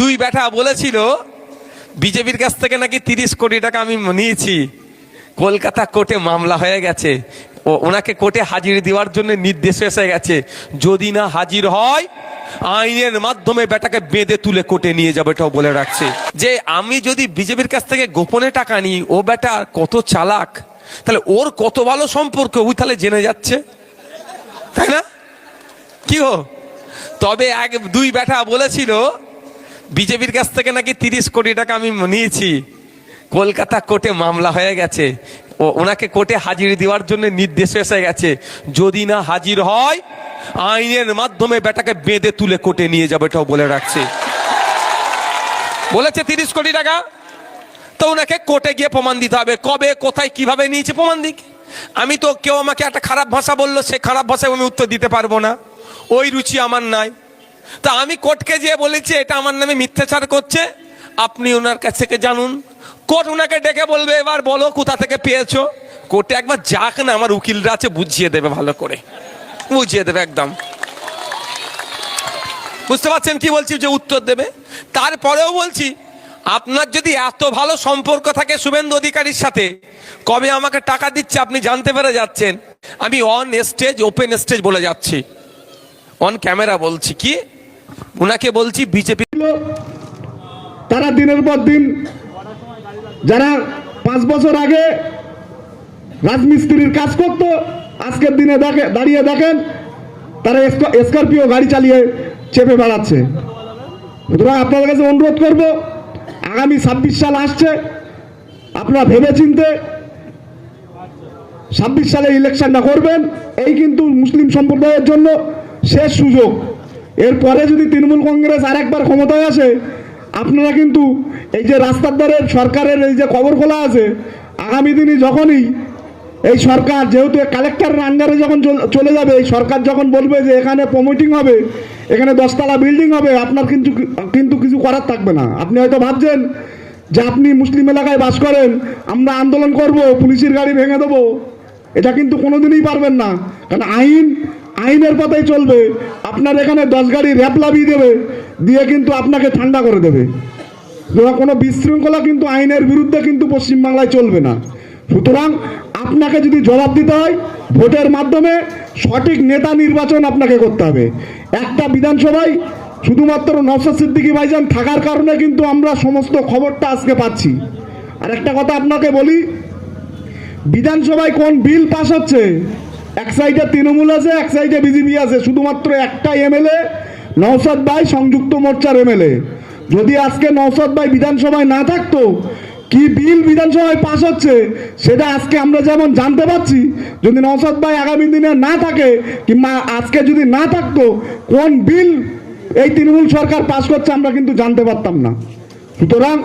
দুই ব্যাটা বলেছিল, বিজেপির কাছ থেকে নাকি তিরিশ কোটি টাকা আমি নিয়েছি। কলকাতা কোর্টে মামলা হয়ে গেছে। ও, ওনাকে কোর্টে হাজির দেওয়ার জন্য নির্দেশ এসে গেছে। যদি না হাজির হয়, আইনের মাধ্যমে বেটাকে বেঁধে তুলে কোর্টে নিয়ে যাবে, এটাও বলে রাখছে। যে আমি যদি বিজেপির কাছ থেকে গোপনে টাকা নিই, ও বেটা কত চালাক? তাহলে ওর কত ভালো সম্পর্ক? ওই তাহলে জেনে যাচ্ছে। তাই না? কি হো? তবে এক, দুই বেটা বলেছিল বিজেপির কাছ থেকে নাকি তিরিশ কোটি টাকা আমি নিয়েছি। কলকাতা কোর্টে মামলা হয়ে গেছে। ও, ওনাকে কোর্টে হাজির দেওয়ার জন্য নির্দেশ এসে গেছে। যদি না হাজির হয়, আইনের মাধ্যমে বেটাকে বেঁধে তুলে কোর্টে নিয়ে যাবে, এটাও বলে রাখছে। বলেছে তিরিশ কোটি টাকা। তো ওনাকে কোর্টে গিয়ে প্রমাণ দিতে হবে। কবে, কোথায়, কীভাবে নিয়েছে প্রমাণ দিক? আমি তো কেউ আমাকে একটা খারাপ ভাষা বলল, সে খারাপ ভাষায় আমি উত্তর দিতে পারব না। ওই রুচি আমার নাই। তা আমি কোর্টকে যেয়ে বলেছি, এটা আমার নামে মিথ্যাচার করছে। আপনি ওনার কাছ থেকে জানুন। কোর্ট ওনাকে ডেকে বলবে, এবার বলো কোথা থেকে পেয়েছ? কোর্টে একবার যাক না, আমার উকিলরা আছে, বুঝিয়ে দেবে ভালো করে। বুঝিয়ে দেবে একদম। বুঝতে পারছেন কি বলছি, যে উত্তর দেবে? তারপরেও বলছি, আপনার যদি এত ভালো সম্পর্ক থাকে শুভেন্দু অধিকারীর সাথে, কবে আমাকে টাকা দিচ্ছে আপনি জানতে পেরে যাচ্ছেন? আমি অন স্টেজ ওপেন স্টেজ বলে যাচ্ছি। অন ক্যামেরা বলছি, কি? ওনাকে বলছি বিজেপি তারা দিনের পর দিন, যারা পাঁচ বছর আগে রাজমিস্ত্রির কাজ করতো, আজকের দিনে দেখে, দাঁড়িয়ে দেখেন, তারা স্ক- স্করপিও গাড়ি চালিয়ে চেপে বেড়াচ্ছে। সুতরাং আপনাদের কাছে অনুরোধ করব, আগামী ছাব্বিশ সাল আসছে, আপনারা ভেবে চিনতে ছাব্বিশ সালে ইলেকশনটা করবেন, এই কিন্তু মুসলিম সম্প্রদায়ের জন্য শেষ সুযোগ। এরপরে যদি তৃণমূল কংগ্রেস আর একবার ক্ষমতায় আসে, আপনারা কিন্তু এই যে রাস্তার ধারে সরকারের এই যে খবর খোলা আছে, আগামী দিনে যখনই এই সরকার, যেহেতু কালেক্টরের আন্ডারে যখন চল- চলে যাবে, এই সরকার যখন বলবে যে এখানে প্রমোটিং হবে, এখানে দশতলা বিল্ডিং হবে, আপনার কিন্তু কিন্তু কিছু করার থাকবে না। আপনি হয়তো ভাবছেন যে আপনি মুসলিম এলাকায় বাস করেন, আমরা আন্দোলন করব, পুলিশের গাড়ি ভেঙে দেবো, এটা কিন্তু কোনোদিনই পারবেন না। কারণ আইন আইনের পথেই চলবে। আপনার এখানে দশ গাড়ি র্যাপ লাভিয়ে দেবে, দিয়ে কিন্তু আপনাকে ঠান্ডা করে দেবে। কোনো বিশৃঙ্খলা কিন্তু আইনের বিরুদ্ধে কিন্তু পশ্চিমবাংলায় চলবে না। সুতরাং আপনাকে যদি জবাব দিতে হয়, ভোটের মাধ্যমে সঠিক নেতা নির্বাচন আপনাকে করতে হবে। একটা বিধানসভায় শুধুমাত্র নওশাদ সিদ্দিকী ভাইজান থাকার কারণে কিন্তু আমরা সমস্ত খবরটা আজকে পাচ্ছি। আর একটা কথা আপনাকে বলি, বিধানসভায় কোন বিল পাস হচ্ছে? এক সাইডে তৃণমূল আছে, এক সাইডে বিজেপি আছে। শুধুমাত্র একটা এমএলএ নওসাদ ভাই সংযুক্ত মোর্চার এমএলএ যদি আজকে নওসাদ ভাই বিধানসভায় না থাকতো, কি বিল বিধানসভায় পাস হচ্ছে, সেটা আজকে আমরা যেমন জানতে পারছি, যদি নওসাদ ভাই আগামী দিনে না থাকে, কিংবা আজকে যদি না থাকতো, কোন বিল এই তৃণমূল সরকার পাশ করছে আমরা কিন্তু জানতে পারতাম না। সুতরাং